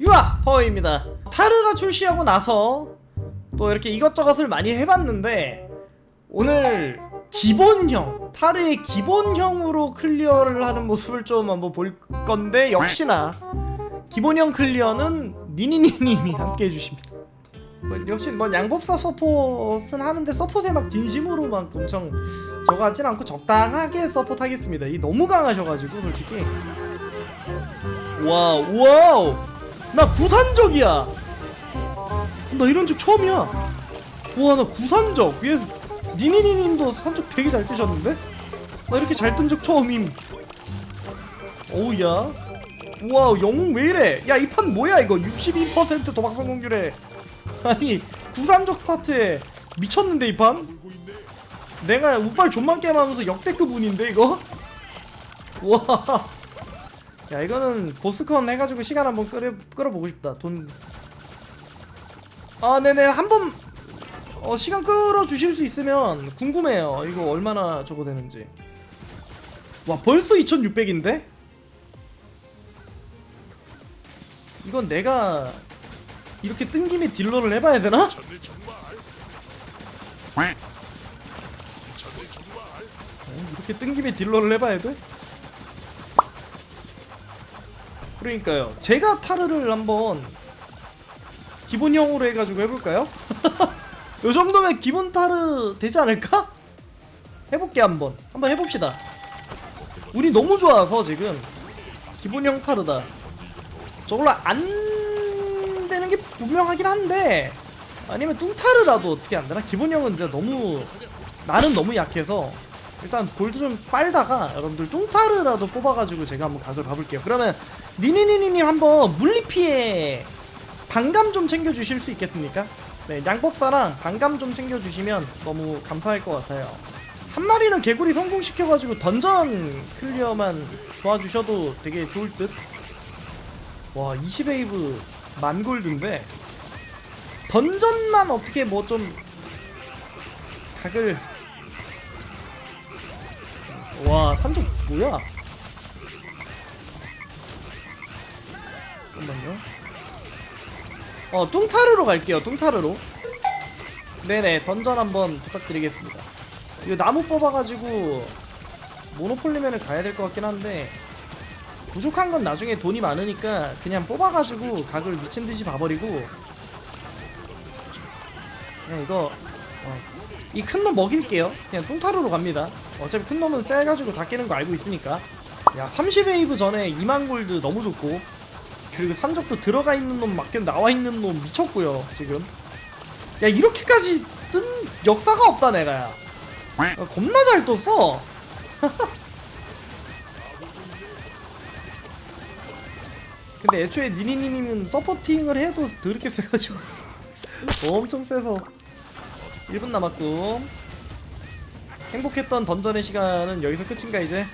유아 파워입니다. 타르가 출시하고 나서 또 이렇게 이것저것을 많이 해봤는데 오늘 기본형 타르의 기본형으로 클리어를 하는 모습을 좀 한번 볼 건데 역시나 기본형 클리어는 니니니님이 함께 해주십니다. 뭐 역시 뭐 양법사 서폿은 하는데 서폿에 막 진심으로 막 엄청 저거 하진 않고 적당하게 서폿 하겠습니다. 이 너무 강하셔가지고 솔직히 와우 와우 나 구산적이야. 나 이런 적 처음이야. 와 나 구산적. 위에 니니니님도 산적 되게 잘 뜨셨는데? 나 이렇게 잘 뜬 적 처음임. 어우야. 와우 영웅 왜 이래? 야 이 판 뭐야 이거? 62% 도박 성공률에. 아니 구산적 스타트에 미쳤는데 이 판? 내가 우빨 존만 게임하면서 역대급 운인데 이거? 와 야 이거는 보스컨 해가지고 시간 한번 끌어 끌어보고 싶다 돈. 아 네네 한번 어 시간 끌어 주실 수 있으면 궁금해요. 이거 얼마나 저거 되는지. 와 벌써 2,600인데? 이건 내가 이렇게 뜬 김에 딜러를 해봐야 되나? 어, 이렇게 뜬 김에 딜러를 해봐야 돼? 그러니까요. 제가 타르를 한번 기본형으로 해가지고 해볼까요? 요 정도면 기본 타르 되지 않을까? 해볼게 한번. 한번 해봅시다. 운이 너무 좋아서 지금 기본형 타르다. 저걸로 안 되는 게 분명하긴 한데 아니면 뚱타르라도 어떻게 안 되나? 기본형은 진짜 너무 나는 너무 약해서 일단 골드 좀 빨다가 여러분들 뚱타르라도 뽑아가지고 제가 한번 각을 봐볼게요. 그러면 니니니니님 한번 물리피해 반감 좀 챙겨주실 수 있겠습니까? 네, 양법사랑 반감 좀 챙겨주시면 너무 감사할 것 같아요. 한 마리는 개구리 성공시켜가지고 던전 클리어만 도와주셔도 되게 좋을 듯? 와, 20웨이브 만 골드인데 던전만 어떻게 뭐 좀 각을 와 산적 뭐야? 잠깐만요. 어 뚱타르로 갈게요. 뚱타르로. 네네 던전 한번 부탁드리겠습니다. 이거 나무 뽑아가지고 모노폴리맨을 가야 될 것 같긴 한데 부족한 건 나중에 돈이 많으니까 그냥 뽑아가지고 각을 미친 듯이 봐버리고 그냥 이거 이큰 놈 먹일게요. 그냥 뚱타루로 갑니다. 어차피 큰 놈은 쎄가지고 다 깨는 거 알고 있으니까. 야, 30웨이브 전에 2만 골드 너무 좋고. 그리고 산적도 들어가 있는 놈 막견 나와 있는 놈 미쳤고요, 지금. 야, 이렇게까지 뜬 역사가 없다, 내가. 야, 아, 겁나 잘 떴어. 근데 애초에 니니니님은 서포팅을 해도 더럽게 세가지고 엄청 세서 1분 남았고 행복했던 던전의 시간은 여기서 끝인가 이제?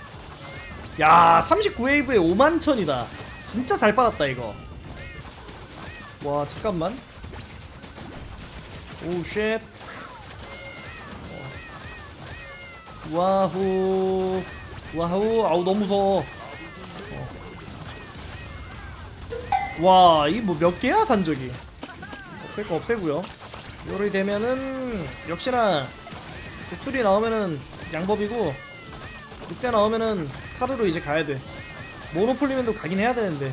야 39웨이브에 5만천이다 진짜 잘 빨았다 이거 와 잠깐만 오쉣 와후 와후 아우 너무 무서워 어. 와, 이 뭐 몇 개야 산적이? 없앨 거 없애고요. 요리 되면은 역시나 독수리 나오면은 양법이고 늑대 나오면은 타르로 이제 가야 돼. 모노폴리맨도 가긴 해야 되는데.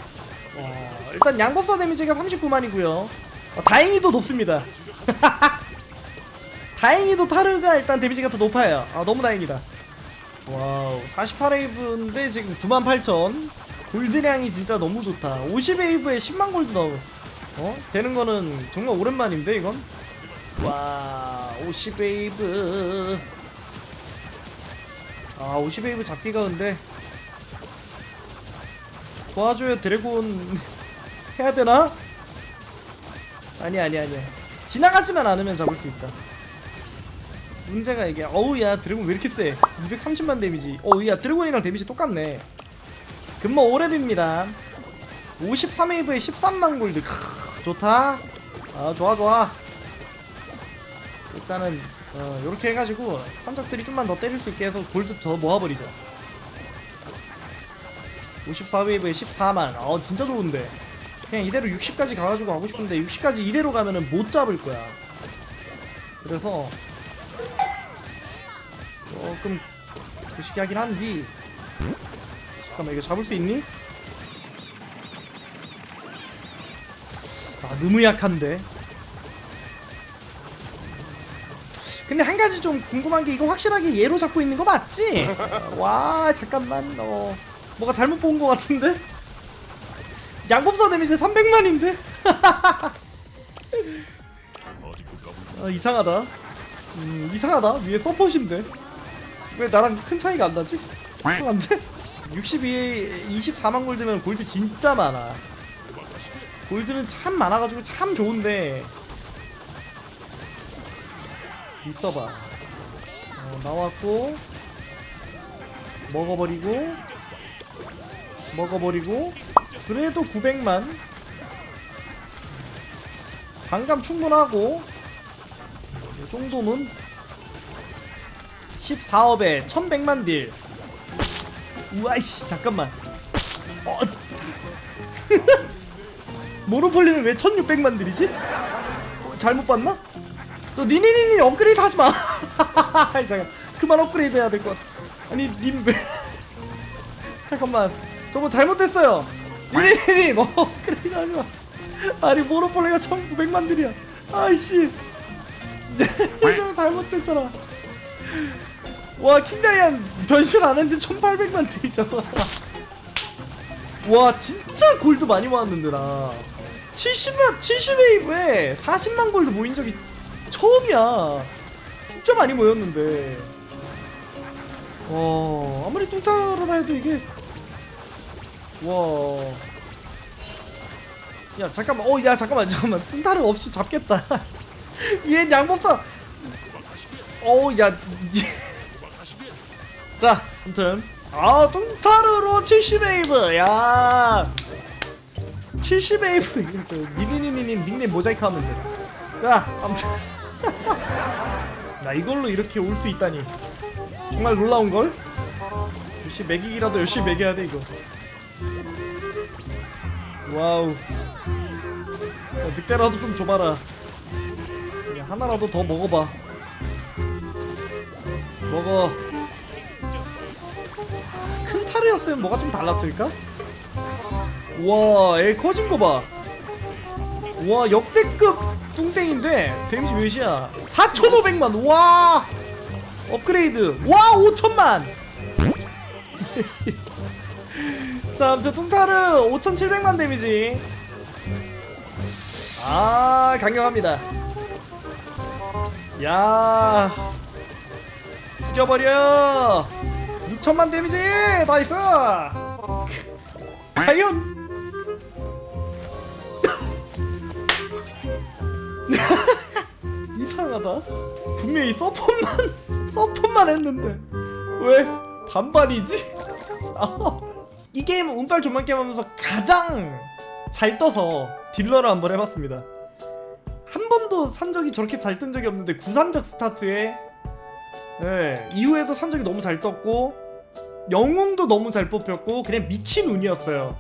와, 일단 양법사 데미지가 39만이고요. 어, 다행히도 높습니다. 다행히도 타르가 일단 데미지가 더 높아요. 아 너무 다행이다. 와우 48웨이브인데 지금 98,000 골드량이 진짜 너무 좋다 50웨이브에 10만 골드 나오 어? 되는 거는 정말 오랜만인데 이건 와 50웨이브. 아 50웨이브 잡기가 근데 도와줘요 드래곤. 해야 되나? 아니 아니 아니. 지나가지만 않으면 잡을 수 있다. 문제가 이게 어우 야 드래곤 왜 이렇게 세? 230만 데미지. 어우 야 드래곤이랑 데미지 똑같네. 근무 오랩입니다. 53웨이브에 13만 골드. 크, 좋다. 아 좋아 좋아 일단은 어, 요렇게 해가지고 산적들이 좀만 더 때릴 수 있게 해서 골드 더 모아버리죠. 54웨이브에 14만. 어 진짜 좋은데. 그냥 이대로 60까지 가가지고 가고 싶은데 60까지 이대로 가면은 못 잡을 거야. 그래서 조금 부식이 하긴 한디. 잠깐만 이거 잡을 수 있니? 아 너무 약한데 근데 한 가지 좀 궁금한 게 이거 확실하게 얘로 잡고 있는 거 맞지? 와 잠깐만 어 뭐가 잘못 본 거 같은데? 양법사 데미지 300만인데? 아 이상하다 음 이상하다 위에 서폿인데 왜 나랑 큰 차이가 안 나지? 이상한데? 62에 24만 골드면 골드 진짜 많아 골드는 참 많아가지고 참 좋은데 있어봐 어, 나왔고 먹어버리고 먹어버리고 그래도 900만 반감 충분하고 이 정도는 14업에 1100만 딜 우와이씨 잠깐만 어. 모노폴리는 왜 1600만 딜이지? 어, 잘못 봤나? 저 니니니니 업그레이드 하지 마. 잠깐 그만 업그레이드 해야 될것 같아. 아니 님 왜? 잠깐만. 저거 잘못됐어요. 니니니니 뭐 업그레이드 하지 마. 아니 모노폴리가 1900만 딜이야. 아이씨. 이거 잘못됐잖아. 와 킹다이안 변신 안 했는데 1800만 딜이잖아 와 진짜 골드 많이 모았는데 나. 70만 70웨이브에 40만 골드 모인 적이 처음이야. 진짜 많이 모였는데. 와 아무리 뚱따라라 해도 이게 와 야 잠깐만. 어 야 잠깐만 잠깐만. 뚱따르 없이 잡겠다. 얘 양법사. 어 야. 자 아무튼. 아 뚱타르로 70웨이브. 야. 70웨이브. 니니니니님 닉네임 모자이크 하면 돼 자 아무튼 나 이걸로 이렇게 올 수 있다니 정말 놀라운걸? 역시 매기기라도 열심히 매겨야 돼 이거 와우 야, 늑대라도 좀 줘봐라 야, 하나라도 더 먹어봐 먹어 큰 타르였으면 뭐가 좀 달랐을까? 와, 애 커진 거 봐. 와, 역대급 뚱땡인데 데미지 몇이야? 4,500만. 와! 업그레이드. 와, 5천만. 자, 아무튼 뚱타르 5,700만 데미지. 아, 강력합니다. 야. 죽여버려. 6천만 데미지. 나이스. 과연 이상하다. 분명히 서폿만 서폿만 했는데. 왜? 반반이지? 아, 이 게임은 운빨 존만 게임 하면서 가장 잘 떠서 딜러를 한번 해봤습니다. 한 번도 산 적이 저렇게 잘 뜬 적이 없는데 구산적 스타트에 네, 이후에도 산 적이 너무 잘 떴고 영웅도 너무 잘 뽑혔고 그냥 미친 운이었어요.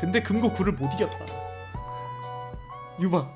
근데 금고 9를 못 이겼다. 유바